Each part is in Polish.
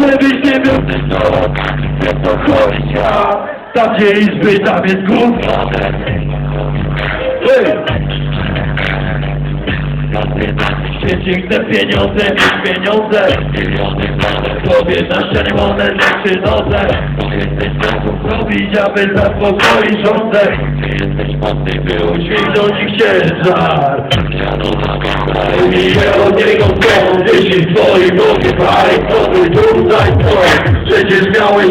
Żebyś nie był to kościa Tam gdzie izby, tam jest gówno Ej! Piękne pieniądze, mieć pieniądze. Sobie na czerwone rzeczy nodze Robić, aby zaspokoić rządek Uśmiechnąć ich ciężar Idzie od niego to, jeśli twoi nogi pali, to ty tutaj to Przecież miałeś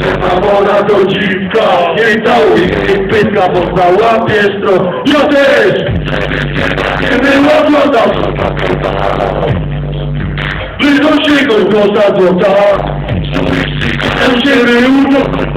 że ma woda to dziwka. Nie całuj jej pyska, bo załapiesz to. Ja też! Nie było złota Wynosi go złota złota. Tam się wyłuczą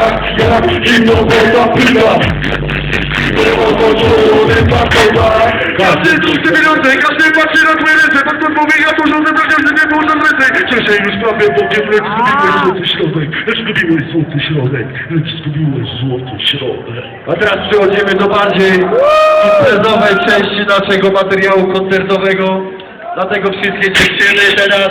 na to, na to Podwójna, no tylko kartą Pytam się na to, na to Jak, jak zimno woda pyta Każdy tu chce pieniądze, każdy patrzy na twoje ręce. Pan pan mówi, ja to rządzę, tak jak nie było tam ręce. Cieszę już prawie, bo mnie lecz zgubiłeś złoty środek. Lecz zgubiłeś złoty środek Lecz zgubiłeś złoty środek. A teraz przechodzimy do bardziej imprezowej części naszego materiału koncertowego. Dlatego wszystkie dziewczyny teraz